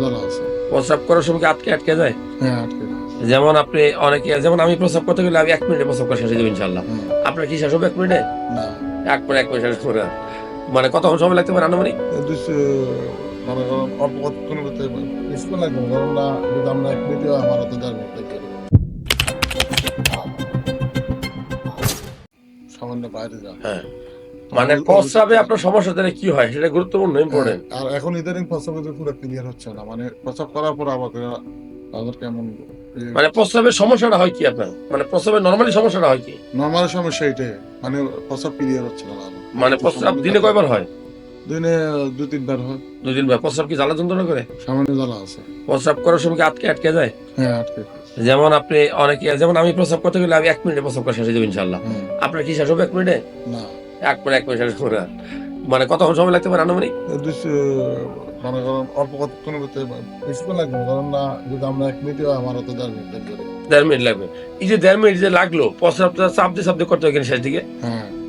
জ্বালা আছে। প্রস্রাব করার সময় আটকে আটকে যায়? হ্যাঁ আটকে যেমন আপনি অনেকে যেমন আমি প্রস্রাব করতে গেলে আমি এক মিনিটে প্রস্রাব করা শেষ হয়ে যাবে ইনশাল্লাহ হ্যাঁ, আপনার কি শেষ হবে এক মিনিটে? না। এক মিনিট এক মিনিট শেষ করে মানে কতক্ষণ সময় লাগতে পারে আনুমানিক? দুশো মনে করেন অল্প কতক্ষণ করতে স্কুল লাগবে কারণ না যদি আমরা এক মিনিটে আমার হাতে দেড় সামান্য বাইরে যা হ্যাঁ। মানে প্রস্রাবে আপনার সমস্যা তাহলে কি হয় সেটা গুরুত্বপূর্ণ ইম্পর্টেন্ট আর এখন ইদানিং পুরো ক্লিয়ার হচ্ছে না মানে প্রস্রাব করার পর আবার তাদের কেমন মানে প্রস্রাবের সমস্যাটা হয় কি আপনার মানে প্রস্রাবের নর্মালি সমস্যাটা হয় কি নর্মাল সমস্যা এটাই মানে প্রস্রাব ক্লিয়ার হচ্ছে না মানে প্রস্রাব দিনে কয়বার হয় দিনে তিনবার হয় দুই ভাই প্রস্রাব কি জ্বালা যন্ত্রণা করে সামান্য জ্বালা আছে প্রস্রাব করার সময় কি আটকে আটকে যায় হ্যাঁ আটকে যেমন আপনি অনেকে যেমন আমি প্রস্রাব করতে গেলে আমি এক মিনিটে প্রস্রাব করা শেষ হয়ে যাবে ইনশাল্লাহ হ্যাঁ আপনার কি শেষ হবে এক মিনিটে না এক পরে এক শেষ করে। মানে কতক্ষণ সময় লাগতে পারে আনুমানিক? মনে করেন অল্প কতক্ষণ করতে স্কুল লাগবে কারণ না যদি আমরা এক মিনিটে আমার অত দেড় মিনিট লাগবে। দেড় মিনিট লাগবে। এই যে দেড় মিনিট যে লাগল পশ্চাৎ চাপ দিয়ে চাপ দিয়ে করতে হয় এখানে শেষ দিকে? হ্যাঁ।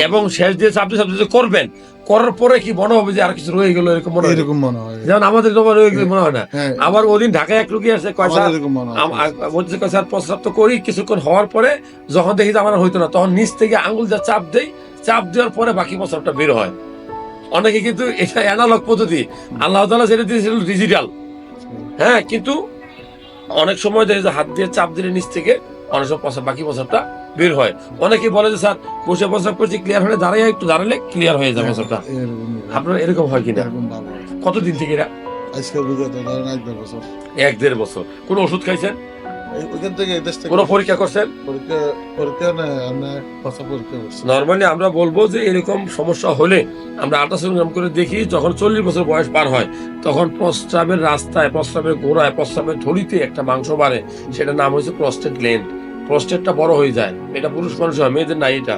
এবং শেষ দিয়ে চাপ দিয়ে চাপ যে করবেন। করার পরে কি মনে হবে যে আর কিছু রয়ে গেল এরকম মনে হয়? এরকম মনে হয়। যেমন আমাদের তোমার রয়ে গেলে মনে হয় না? হ্যাঁ। আবার ওদিন ঢাকায় এক রুগী আছে কয় আমার স্যার, এরকম মনে হয়। আম- আ- বলছে কয় প্রস্রাব তো করি কিছুক্ষণ হওয়ার পরে যখন দেখি যে আমার হইতো না তখন নিচ থেকে আঙ্গুল যা চাপ দেই চাপ দেওয়ার পরে বাকি প্রস্রাবটা বের হয়। অনেকে কিন্তু এটা অ্যানালগ পদ্ধতি। আল্লাহ তালা সেটা দিয়েছিল ডিজিটাল হ্যাঁ কিন্তু অনেক সময় দেখে যে হাত দিয়ে চাপ দিলে নিচ থেকে অনেক সময় বাকি প্রস্রাবটা বের হয়। অনেকে বলে যে স্যার বসে প্রস্রাব করছি ক্লিয়ার হলে দাঁড়াই একটু দাঁড়ালে ক্লিয়ার হয়ে যাবে প্রস্রাবটা আপনার এরকম হয় কিনা? কতদিন থেকে এরা এক দেড় বছর। এক দেড় বছর। কোনো ওষুধ খাইছেন? ওইখান থেকে দেশ থেকে কোনো পরীক্ষা করছেন? পরীক্ষা পরীক্ষা না আমরা ভাষা পরীক্ষা করছি। নর্মালি আমরা বলব যে এরকম সমস্যা হলে আমরা আল্ট্রাসাউন্ড করে দেখি যখন চল্লিশ বছর বয়স পার হয় তখন প্রস্রাবের রাস্তায় প্রস্রাবের গোড়ায় প্রস্রাবের থলিতে একটা মাংস বাড়ে সেটার নাম হচ্ছে প্রস্টেট গ্ল্যান্ড প্রস্টেটটা বড় হয়ে যায়। এটা পুরুষ মানুষ হয় মেয়েদের নাই এটা।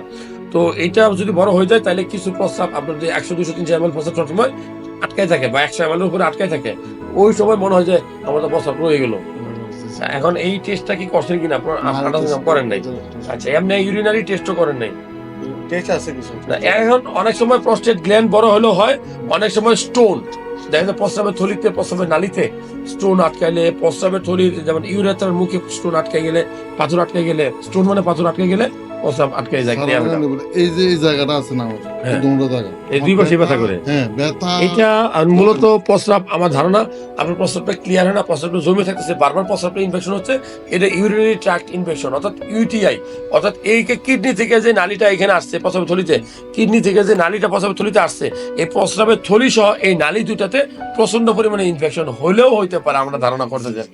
তো এটা যদি বড় হয়ে যায় তাহলে কিছু প্রস্রাব আপনার যে একশো দুশো তিনশো এম এল প্রস্রাব সবসময় আটকায় থাকে বা একশো এম এর উপরে আটকায় থাকে। ওই সময় মনে হয় যে আমাদের প্রস্রাব রয়ে গেল। এখন এই টেস্টটা কি করছেন কিনা? আপনার করেন নাই। আচ্ছা এমনি ইউরিনারি টেস্টও করেন নাই। টেস্ট আছে কিছু। না, এখন অনেক সময় প্রস্টেট গ্ল্যান্ড বড় হলেও হয় অনেক সময় স্টোন দেখা যায় প্রস্রাবের থলিতে, প্রস্রাবের নালিতে স্টোন আটকাইলে, প্রস্রাবের থলিতে যেমন ইউরেথার মুখে স্টোন আটকে গেলে, পাথর আটকে গেলে স্টোন মানে পাথর আটকে গেলে প্রস্রাব আটকে যায় clear এই যে এই জায়গাটা আছে না হ্যাঁ। জায়গা। এই দুই পাশে ব্যথা করে। হ্যাঁ ব্যথা। এটা মূলত প্রস্রাব আমার ধারণা আপনার প্রস্রাবটা ক্লিয়ার হয় না প্রস্রাবটা জমে থাকতেছে বারবার প্রস্রাবটা ইনফেকশন হচ্ছে এটা ইউরিনারি ইনফেকশন অর্থাৎ ইউটিআই অর্থাৎ এই কিডনি থেকে যে নালীটা এখানে আসছে প্রস্রাবের থলিতে কিডনি থেকে যে নালীটা প্রস্রাবের থলিতে আসছে এই প্রস্রাবের থলি সহ এই নালী দুটাতে প্রচণ্ড পরিমাণে ইনফেকশন হলেও হইতে পারে আমরা ধারণা করতে চাই।